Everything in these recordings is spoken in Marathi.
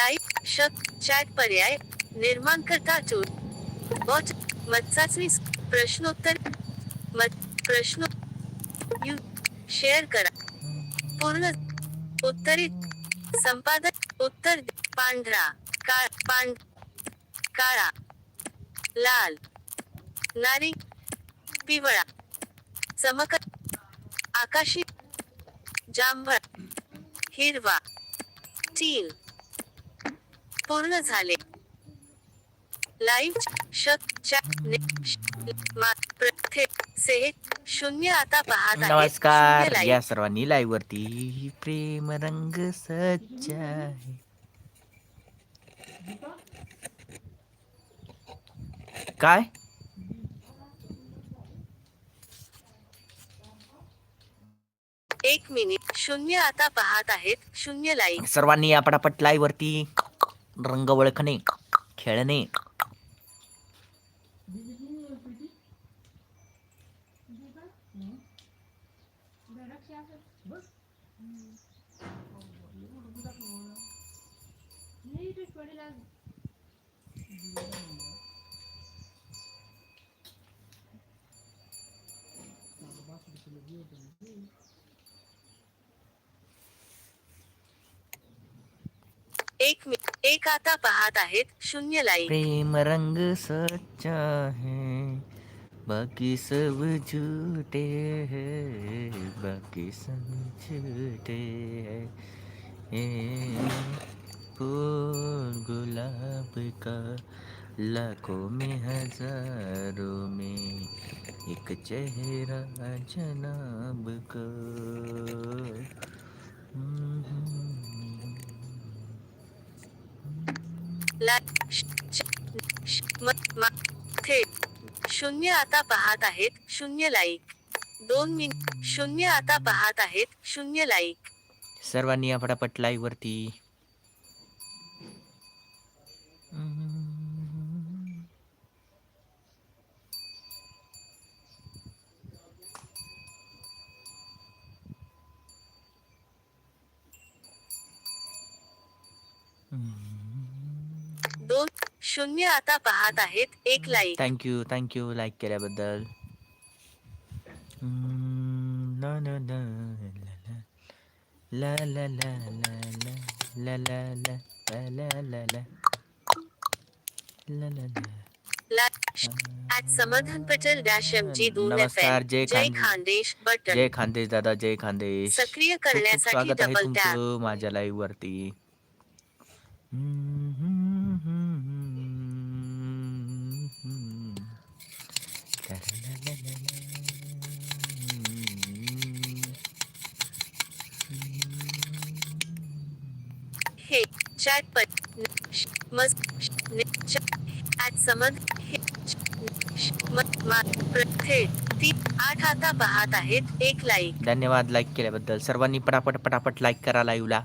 लाईव्ह शक चॅट पर्याय निर्माण करता चूर बॉच मत चाचणी प्रश्नोत्तर मत प्रश्न यू शेअर करा. पूर्ण उत्तरित संपादक उत्तर पांढरा काळ पांढ काळा लाल नारी पिवळा चमक आकाशी जांभळ हिरवा चील पूर्ण झाले. लाईव्ह शून्य आता पाहत नमस्कार या सर्वांनी लाईव्ह वरती प्रेम रंग सच्चा काय? एक मिनिट शून्य आता पाहत आहेत शून्य लाईव्ह सर्वांनी या पटापट लाईव्ह वरती रंग ओळखणे खेळणे. एक मिनिट. एक आता पाहत आहेत शून्य लाई प्रेम रंग सच्चा है बाकी सब झूठे है बाकी सब झूठे है। फूल गुलाब का लाखों में हजारों में एक चेहरा जनाब का। थेट शून्य आता पाहत आहेत शून्य लाईक. दोन मिनिट शून्य आता पाहत आहेत शून्य लाईक. सर्वांनी या पटापट लाईव्ह वरती. दोन शून्य आता पाहत आहेत एक लाईक थँक्यू थँक्यू लाईक केल्याबद्दल हम्म, ला ला ला ला ला ला ला ला ला ला ला ला ला ला ला ला ला ला ला at Samadhan Patel dash M G दोन नमस्कार. जय जय खानदेश. खानदेश बटन जय खानदेश दादा जय खानदेश सक्रिय खूप खूप करण्यासाठी स्वागत आहे डबल टॅप तुमचं माझ्या लाईव्ह वरती हम्म, हम्म, हम्म, हे चॅट पट मज ऍट समध हे आठ आता पाहत आहेत एक लाईक धन्यवाद लाईक केल्याबद्दल. सर्वांनी पटापट पटापट लाईक करा लाईव्हला.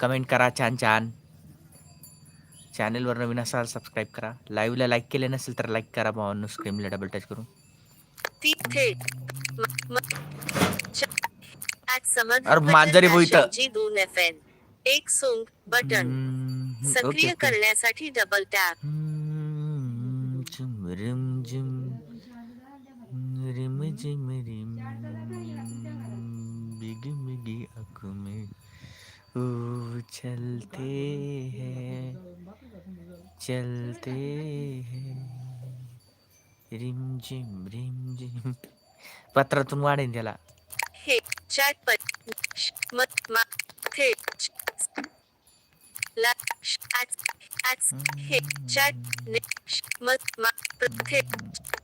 कमेंट करा छान छान. चॅनेलवर नवीन असाल सबस्क्राईब करा. लाईव्हला लाईक केले नसेल तर लाईक करा भावांनो स्क्रीनला डबल टच करून. अरे मांजरी बोईतं. एक सोंग बटन सक्रिय करण्यासाठी डबल टॅप रिम रिम रिम. चलते हैं चलते हैं. रिम जिम रिम जिम. पत्रातून वाढेन त्याला. हे चॅट मत मा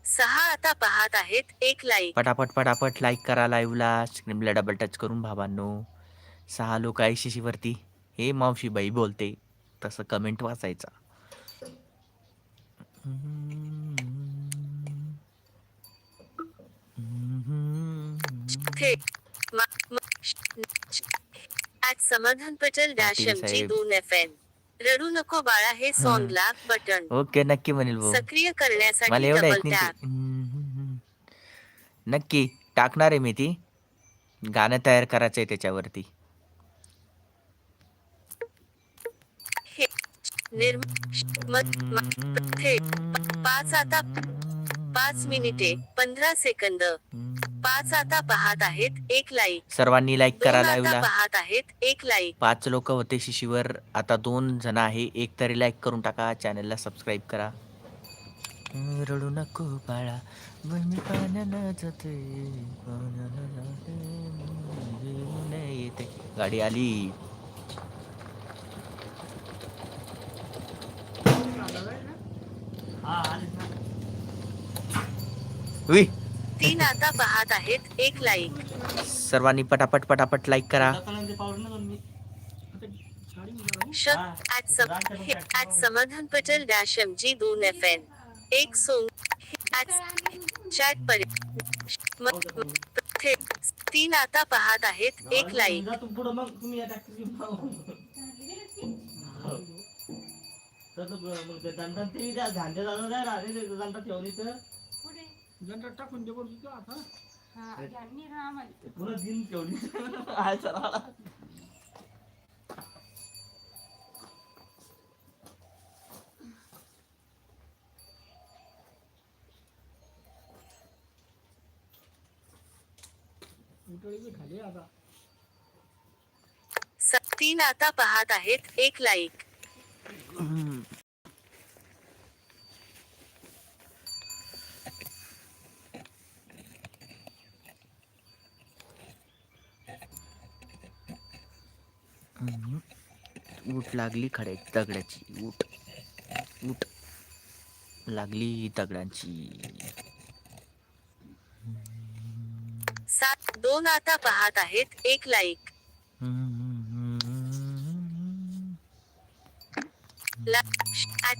सहा आता पाहत आहेत एक लाईक पटापट पटापट लाईक करा लाईव्हला स्क्रीनला डबल टच करून भावांनो. सहा लोक ऐंशी वरती हे मावशी बाई बोलते. तसं कमेंट वाचायचा. समाधान पटेल डॅश एम जी. दोन एफ एन रडू नको बाळा हे सॉन्ग ला बटन ओके नक्की म्हणेल भाऊ. सक्रिय मला करण्यासाठी एवढं डबल येत नाही टॅप ते. हम्म, हम्म, हम्म. नक्की टाकणार आहे मी ती. गाणं तयार करायचं आहे त्याच्यावरती. निर्म मत मा- थेट पाच आता पाच मिनिटे पंधरा सेकंद. पाच आता पाहत आहेत एक लाईक सर्वांनी लाईक दोन करा आता लाईव्हला पाहत आहेत एक लाईक पाच लोक होते शिशीवर आता दोन जण आहे एक तरी लाईक करून टाका चॅनलला सबस्क्राईब करा. रडू नको बाळा मी पाण्यानं जाते पाण्यानं जाते, येते. गाडी आली. उई, तीन आता पाहत आहेत एक लाईक सर्वांनी पटापट पटापट लाईक करा. सम हे at Samadhan Patel dash M G दोन एफ एन एक सोंग ऍट चॅट पर म- म- थेट तीन आता पाहत आहेत एक लाईक तर जनरेट टाकून दे बरं तुझं आता? ते पुन्हा दिन ठेवली. आहे खाली आता. तीन आता पाहत आहेत एक लाईक. ऊट लागली खडे दगडाची. ऊट ऊट लागली दगडांची. सात दोन आता पाहत आहेत एक लाईक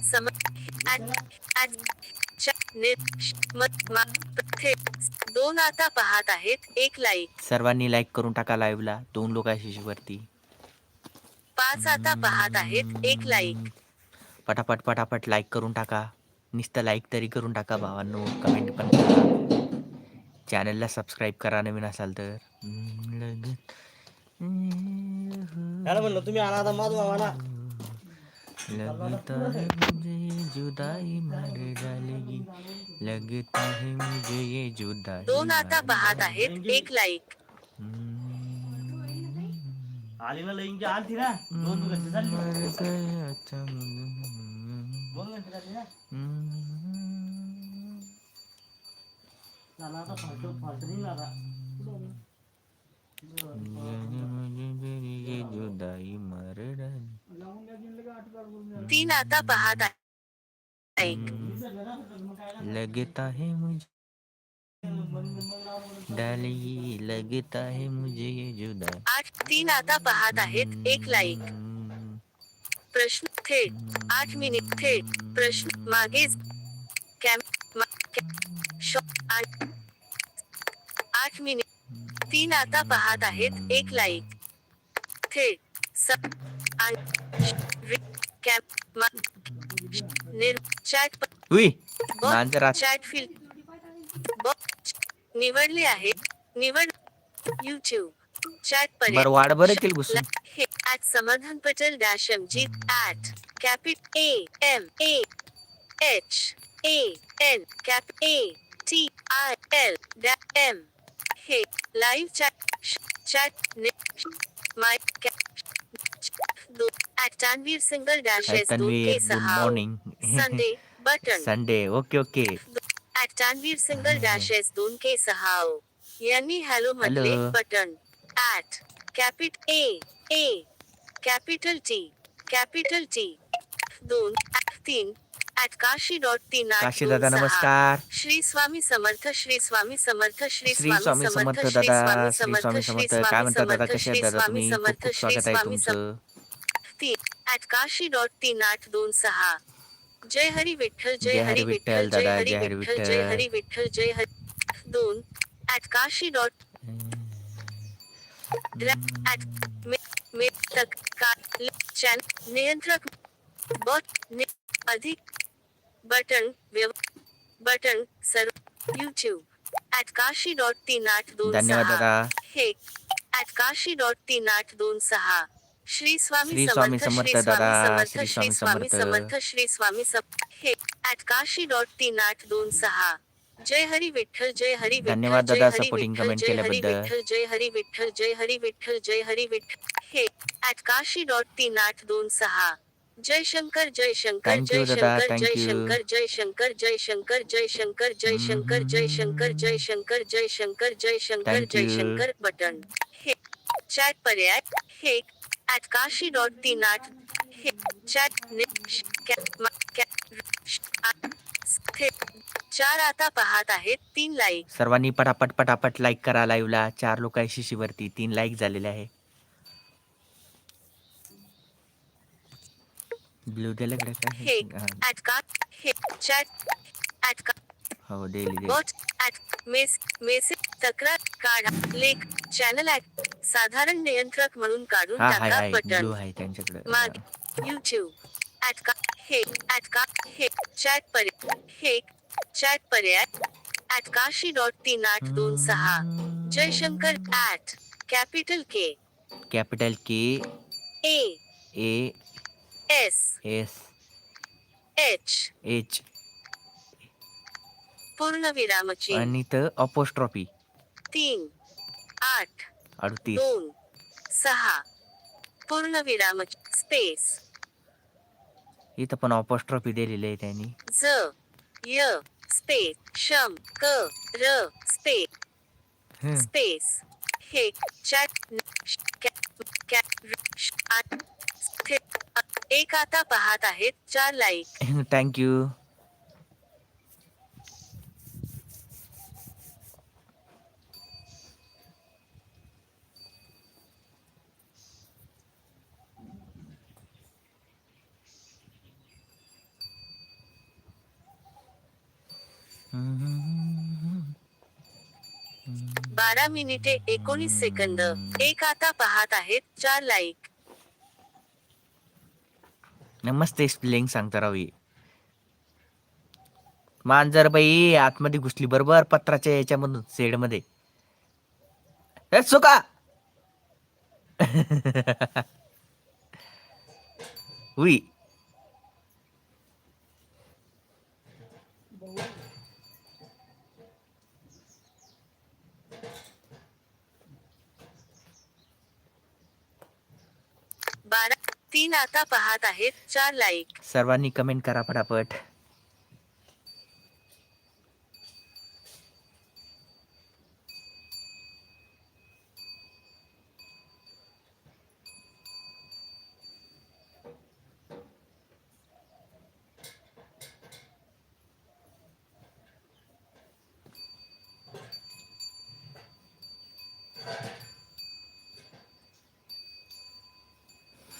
सम दोन आता पाहत आहेत एक लाईक सर्वांनी लाईक करून टाका लाईव्हला दोन लोक आहे शिशीवरती. पाच आता पाहत आहेत एक लाईक पटापट पटापट लाईक करून टाका. नुसतं लाईक तरी करून टाका भावांनो. कमेंट पण करा. चॅनलला सबस्क्राईब करा नवीन असाल तर. त्याला म्हणलं तुम्ही आला आता माझ मामा लगता है मुझे ये जुदाई मार डालेगी. लगता है मुझे ये जुदाई दोन आता पाहत आहेत एक लाईक आली ना लईंची आलती ना दोन घंटे झाली मर गया चमन दोन घंटे झाली ना चला आता फालतू फालतू नाही ना आता मुझे तेरी ये जुदाई मार डाली लावून द्या दिलं का आठ बार करून द्या. तीन आता पाहत आहेत लाईक लगता है मुझे। डालेगी लगता है मुझे ये जुदाई आठ तीन आता पाहत आहेत एक लाईक। प्रश्न थेट आठ मिनिट थेट प्रश्न मागे कॅम आठ मिनिट। तीन आता पाहत आहेत एक लाईक। थेट स आठ रि- कॅम मा- चॅट चॅट फ़ील्ड निवडले आहे. निवड युट्यूब चॅट बर पर्याय वाढ बरं केली घुसून. हे at Samadhan Patel dash M G at capital A M A H A N capital A T I L dash M. हे live chat chat my at Tanvir single dash S दोन तन्वीर के गुड सहा. Morning Sunday button Sunday okay okay Tanvir single dash S दोन के सहा. यांनी हॅलो म्हटले. Button. At capital A. A. Capital T. Capital T. दोन. तीन. ऍट काशी डॉट तीन काशी दादा. नमस्कार. श्री स्वामी समर्थ श्री स्वामी समर्थ श्री श्री स्वामी समर्थ श्री स्वामी श्री समर्थ स्वामी श्री दादा? समर्थ श्री स्वामी समर्थ श्री स्वामी समर्थ. तीन. ऍट काशी डॉट तीन आठ दोन सहा. जय हरी विठ्ठल जय हरी विठ्ठल जय हरी जय हरी विठ्ठल जय. हरी विठ्ठल जय हरी दोन ऍट काशी डॉट ऍट मे तक का चॅन नियंत्रक बॉट अधिक बटन बटन सर्व यूट्यूब ऍट काशी डॉट तीन आठ दोन धन्यवाद सहा हे ऍट काशी डॉट तीन आठ दोन सहा श्री स्वामी श्री स्वामी समर्थ समर्थ श्री स्वामी समर्थ श्री स्वामी समर्थ. समर्थ श्री स्वामी सम हे ऍट काशी डॉट तीन आठ दोन सहा जय हरी विठ्ठल जय हरी धन्यवाद जय दादा, जय हरी केल्याबद्दल. जय हरी विठ्ठल जय हरी विठ्ठल जय हरी विठ्ठल हे ऍट काशी डॉट तीन आठ दोन सहा जय शंकर जय शंकर जय शंकर जय शंकर जय शंकर जय शंकर जय शंकर जय शंकर जय शंकर जय शंकर जय शंकर जय शंकर जय शंकर बटन हे चॅट पर्याय हे at kashi.tinat chat चार आता पाहत आहेत तीन लाईक सर्वांनी पटापट पटापट लाईक करा लाईव्हला चार लोक शिशीवरती तीन लाईक झालेले आहे. ब्लू दिला हे. ऍट का हे चॅट ऍट का हो दिली मेसेज तक्रार काढा लेक चॅनल ऍट साधारण नियंत्रक म्हणून काढून हा हाय टाका हाय बटन. ब्लू आहे त्यांच्याकडे. मागे युट्यूब ऍट का हे हे चॅट पर्याय हे चॅट पर्याय. ऍट काशी डॉट तीन आठ दोन सहा. Jaishankar at capital K capital K A A S S H H पूर्ण विरामची आणि तर अपोस्ट्रॉफी तीन आठ. अडतीस. दोन सहा. पूर्ण विरामची. स्पेस. इथं पण अपोस्ट्रॉफी दिलेली आहे त्यांनी. ज य स्पेस. शम क र स्पेस. स्पेस. हे चॅट एक आता पाहत आहेत चार लाईक. थँक्यू बारा मिनिटे एकोणीस सेकंद. एक आता पाहत आहेत चार लाईक नमस्ते स्पेलिंग सांगता राव मांजर बाई आतमध्ये घुसली बरोबर पत्राच्या याच्यामधून सेडमध्ये सुका! हुई बारा तीन आता पाहत आहेत चार लाईक सर्वांनी कमेंट करा पटापट.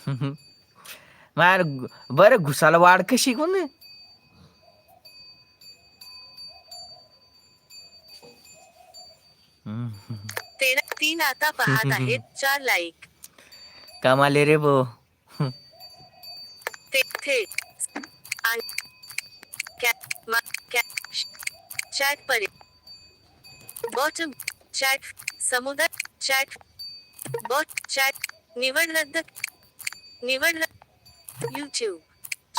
मार बरं घुसाला वाढ कशी कोण तेरा तीन आता पाहत आहेत चार लाईक कमाले रे बो ते थे. आणि कॅ- मा- कॅ- श- चॅट परि. बॉटम चॅट समुदाय चॅट बॉट चॅट निवड रद्द निवड रद्द युट्यूब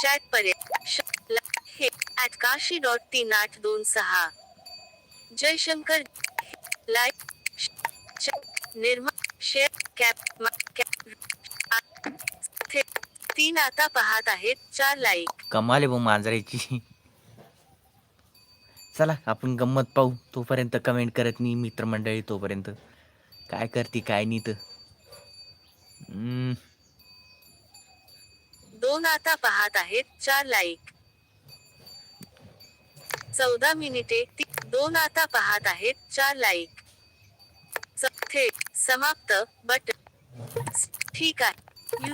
चॅट पर्याय हे ऍट काशी डॉट तीन आठ दोन सहा. जयशंकर लाईक निर्मा शेअर कॅप कॅप तीन आता पाहत आहेत चार लाईक कमाल आहे भाऊ मांजराची. चला आपण गंमत पाहू. तोपर्यंत कमेंट करत नाही मित्रमंडळी तोपर्यंत. काय करते काय नाही तर हम्म, दोन आता पाहत आहेत चार लाईक चौदा मिनिटे दोन आता पाहत आहेत चार लाईक थेट समाप्त बट ठीक आहे.